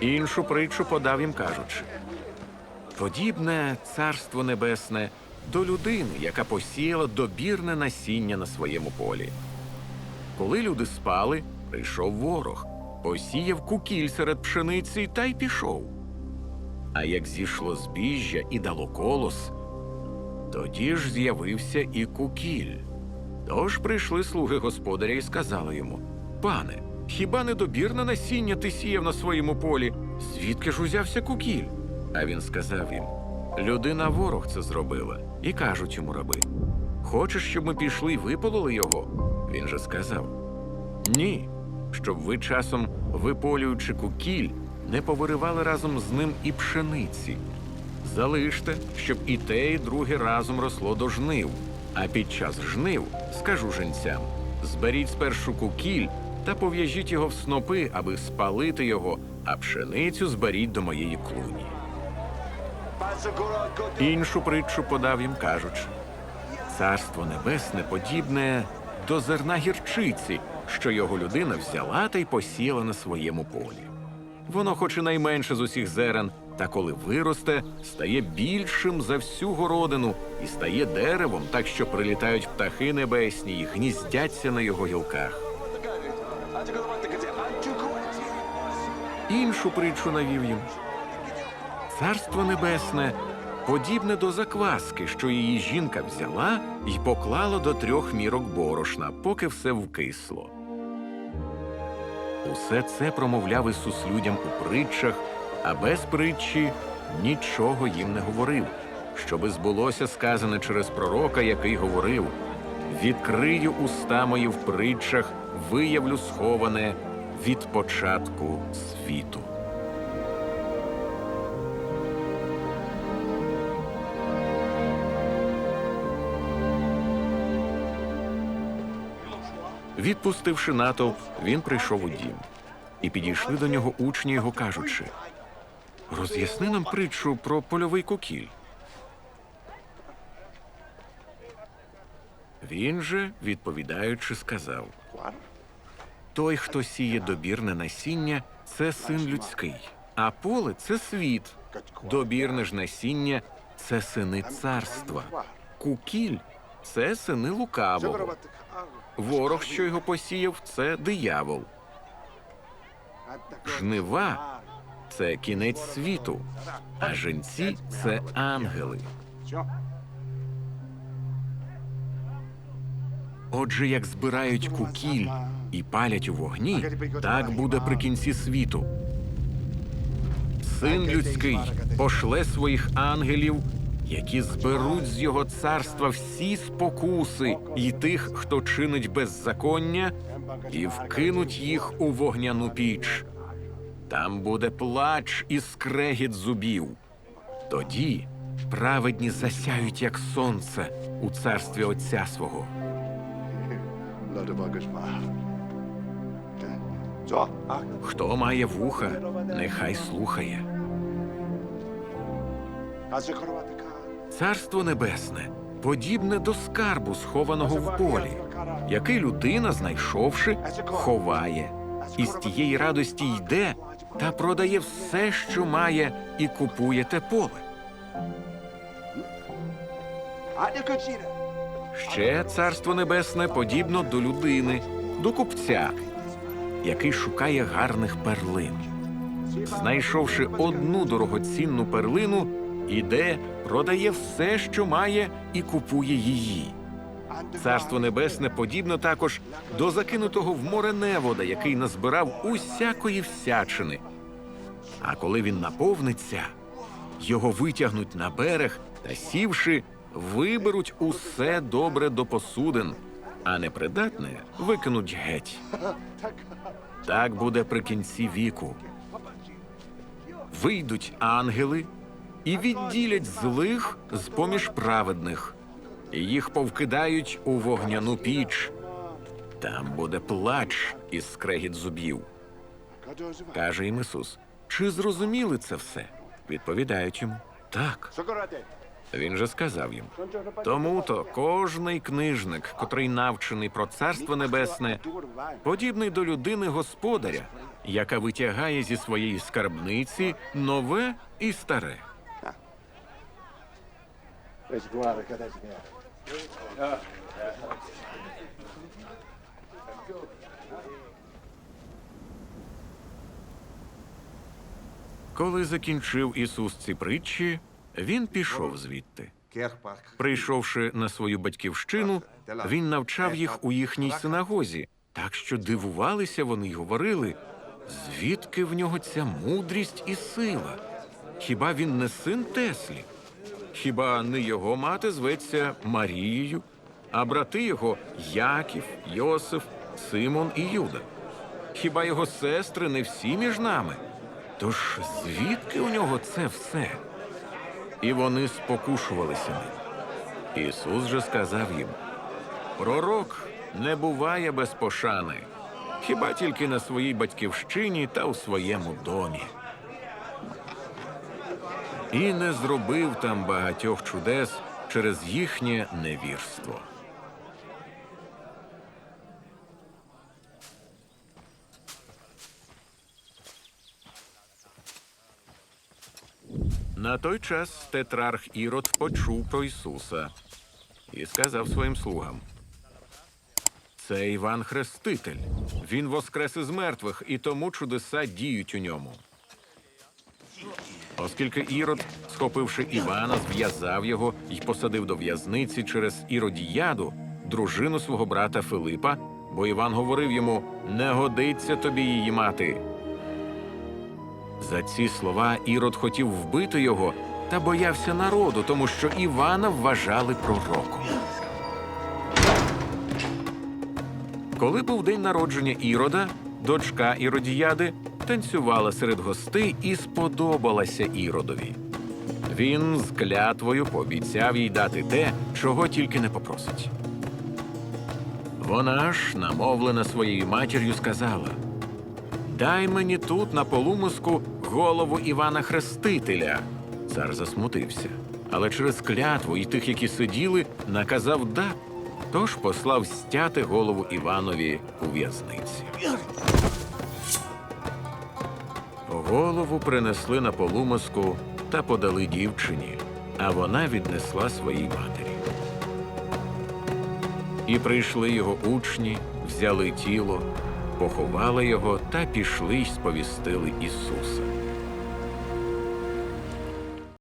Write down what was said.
Іншу притчу подав їм, кажучи: подібне царство небесне до людини, яка посіяла добірне насіння на своєму полі. Коли люди спали, прийшов ворог, посіяв кукіль серед пшениці та й пішов. А як зійшло збіжжя і дало колос, тоді ж з'явився і кукіль. Тож прийшли слуги господаря і сказали йому: Пане, хіба недобірне насіння ти сіяв на своєму полі? Звідки ж узявся кукіль? А він сказав їм: Людина ворог це зробила, і кажуть йому раби: Хочеш, щоб ми пішли й випололи його? Він же сказав: Ні, щоб ви часом, виполюючи кукіль, не повиривали разом з ним і пшениці. Залиште, щоб і те, і друге разом росло до жнив. А під час жнив скажу женцям: зберіть спершу кукіль та пов'яжіть його в снопи, аби спалити його, а пшеницю зберіть до моєї клуні. Іншу притчу подав їм, кажучи: Царство небесне подібне до зерна гірчиці, що його людина взяла та й посіяла на своєму полі. Воно, хоч і найменше з усіх зерен, та коли виросте, стає більшим за всю городину і стає деревом, так що прилітають птахи небесні і гніздяться на його гілках. Іншу притчу навів їм. Царство небесне подібне до закваски, що її жінка взяла і поклала до трьох мірок борошна, поки все вкисло. Усе це промовляв Ісус людям у притчах, а без притчі нічого їм не говорив, щоби збулося сказане через пророка, який говорив: Відкрию уста мої в притчах, виявлю сховане від початку світу. Відпустивши натовп, він прийшов у дім. І підійшли до нього учні його, кажучи: Роз'ясни нам притчу про польовий кукіль. Він же, відповідаючи, сказав: Той, хто сіє добірне насіння, це син людський, а поле це світ. Добірне ж насіння це сини царства. Кукіль це сини лукавого. Ворог, що його посіяв, це диявол. Жнива це кінець світу, а женці це ангели. Отже, як збирають кукіль і палять у вогні, так буде при кінці світу. Син людський пошле своїх ангелів, які зберуть з його царства всі спокуси і тих, хто чинить беззаконня, і вкинуть їх у вогняну піч. Там буде плач і скрегіт зубів. Тоді праведні засяють, як сонце у царстві Отця свого. Хто має вуха, нехай слухає. Царство небесне подібне до скарбу, схованого в полі, який людина, знайшовши, ховає, і з тієї радості йде та продає все, що має, і купує те поле. Ще царство небесне подібно до людини, до купця, який шукає гарних перлин. Знайшовши одну дорогоцінну перлину, іде, продає все, що має, і купує її. Царство небесне подібно також до закинутого в море невода, який назбирав усякої всячини. А коли він наповниться, його витягнуть на берег та сівши, виберуть усе добре до посудин, а непридатне викинуть геть. Так буде при кінці віку. Вийдуть ангели і відділять злих з поміж праведних, їх повкидають у вогняну піч. Там буде плач і скрегіт зубів. Каже їм Ісус: чи зрозуміли це все? Відповідають йому: Так. Він же сказав їм: тому то кожний книжник, котрий навчений про царство небесне, подібний до людини господаря, яка витягає зі своєї скарбниці нове і старе. Коли закінчив Ісус ці притчі, він пішов звідти. Прийшовши на свою батьківщину, він навчав їх у їхній синагозі, так що дивувалися вони й говорили, звідки в нього ця мудрість і сила? Хіба він не син Теслі? Хіба не його мати зветься Марією, а брати його Яків, Йосиф, Симон і Юда? Хіба його сестри не всі між нами? Тож звідки у нього це все? І вони спокушувалися ним. Ісус же сказав їм: Пророк не буває без пошани, хіба тільки на своїй батьківщині та у своєму домі. І не зробив там багатьох чудес через їхнє невірство. На той час тетрарх Ірод почув про Ісуса і сказав своїм слугам: Це Іван Хреститель. Він воскрес із мертвих, і тому чудеса діють у ньому. Оскільки Ірод, схопивши Івана, зв'язав його і посадив до в'язниці через Іродіяду, дружину свого брата Филипа, бо Іван говорив йому: не годиться тобі її мати. За ці слова Ірод хотів вбити його та боявся народу, тому що Івана вважали пророком. Коли був день народження Ірода, дочка Іродіяди танцювала серед гостей і сподобалася Іродові. Він з клятвою пообіцяв їй дати те, чого тільки не попросить. Вона ж, намовлена своєю матір'ю, сказала: Дай мені тут на полумиску голову Івана Хрестителя. Цар засмутився, але через клятву і тих, які сиділи, наказав да. Тож послав стяти голову Іванові у в'язниці. Голову принесли на полумиску та подали дівчині, а вона віднесла своїй матері. І прийшли його учні, взяли тіло, поховали його та пішли й сповістили Ісуса.